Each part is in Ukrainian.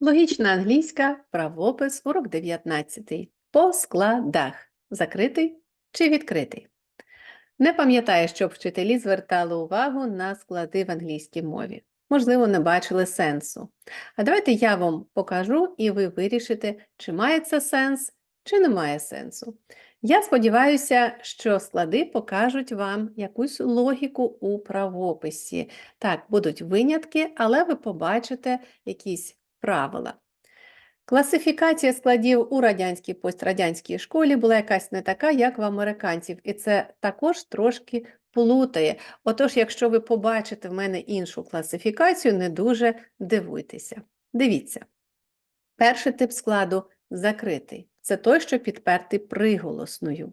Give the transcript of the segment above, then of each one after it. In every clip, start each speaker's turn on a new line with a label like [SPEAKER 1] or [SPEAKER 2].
[SPEAKER 1] Логічна англійська, правопис, урок 19. По складах. Закритий чи відкритий? Не пам'ятаю, щоб вчителі звертали увагу на склади в англійській мові. Можливо, не бачили сенсу. А давайте я вам покажу, і ви вирішите, чи має це сенс, чи не має сенсу. Я сподіваюся, що склади покажуть вам якусь логіку у правописі. Так, будуть винятки, але ви побачите якісь правила. Класифікація складів у радянській пострадянській школі була якась не така, як в американців, і це також трошки плутає. Отож, якщо ви побачите в мене іншу класифікацію, не дуже дивуйтеся. Дивіться. Перший тип складу закритий. Це той, що підпертий приголосною.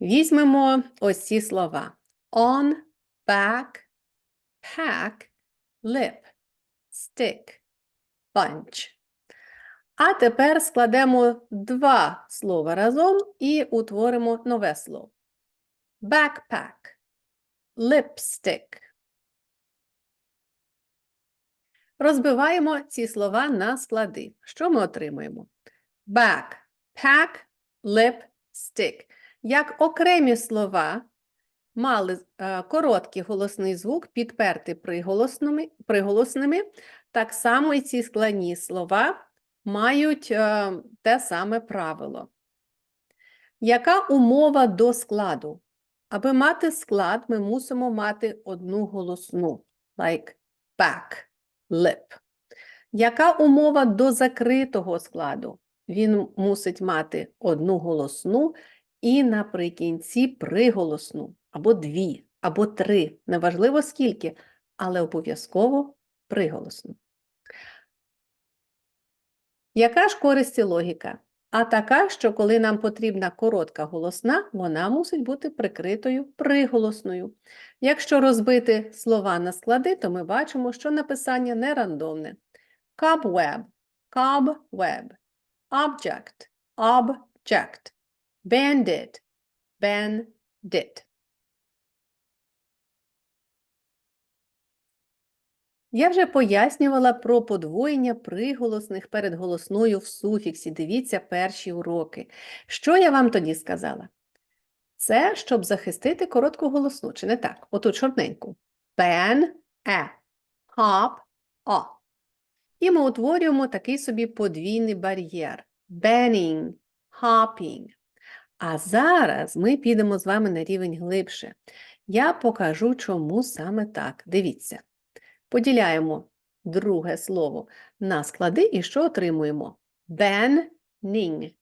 [SPEAKER 1] Візьмемо ось ці слова: on, back, pack, lip, stick, bunch. А тепер складемо два слова разом і утворимо нове слово. Backpack, lipstick. Розбиваємо ці слова на склади. Що ми отримуємо? Back, pack, lip, stick. Як окремі слова мали е, короткий голосний звук, підперти приголосними, приголосними, так само і ці складні слова мають е, те саме правило. Яка умова до складу? Аби мати склад, ми мусимо мати одну голосну, like back, lip. Яка умова до закритого складу? Він мусить мати одну голосну і наприкінці приголосну, або дві, або три, неважливо скільки, але обов'язково приголосну. Яка ж користь і логіка? А така, що коли нам потрібна коротка голосна, вона мусить бути прикритою приголосною. Якщо розбити слова на склади, то ми бачимо, що написання не рандомне. Cobweb – cobweb, object – object, bandit – bandit. Я вже пояснювала про подвоєння приголосних перед голосною в суфіксі. Дивіться перші уроки. Що я вам тоді сказала? Це щоб захистити коротку голосну, чи не так? Отут чорненьку. Бен, е, хап, о. І ми утворюємо такий собі подвійний бар'єр. Benning, hopping. А зараз ми підемо з вами на рівень глибше. Я покажу, чому саме так. Дивіться. Поділяємо друге слово на склади і що отримуємо? Banning,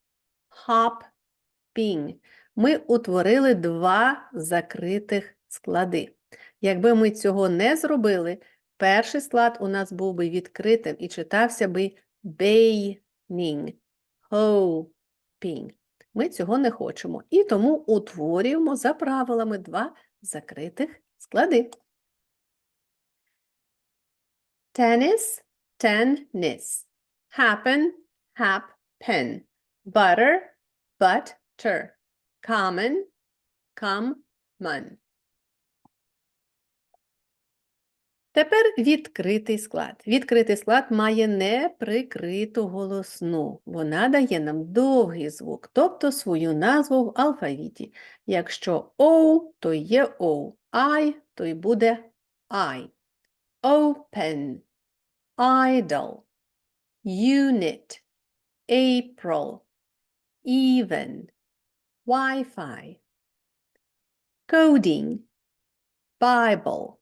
[SPEAKER 1] hopping. Ми утворили два закритих склади. Якби ми цього не зробили, перший склад у нас був би відкритим і читався би baining, hoping. Ми цього не хочемо. І тому утворюємо за правилами два закритих склади. Tennis, tennis. Happen, happen. Butter, butter. Common, common. Тепер відкритий склад. Відкритий склад має неприкриту голосну. Вона дає нам довгий звук, тобто свою назву в алфавіті. Якщо O, то є O, I, то й буде I. Open, idle, unit, April, even, Wi-Fi, coding, Bible,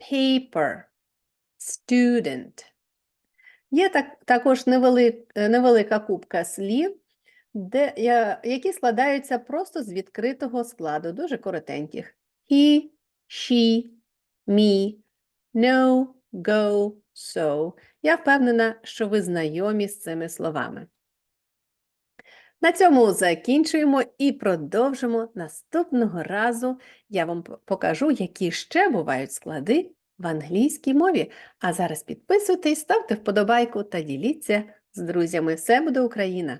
[SPEAKER 1] paper, student. Є так, також невелик, невелика кубка слів, де, які складаються просто з відкритого складу, дуже коротеньких. He, she, me, no, go, so. Я впевнена, що ви знайомі з цими словами. На цьому закінчуємо і продовжимо наступного разу. Я вам покажу, які ще бувають склади в англійській мові. А зараз підписуйтесь, ставте вподобайку та діліться з друзями. Все буде Україна!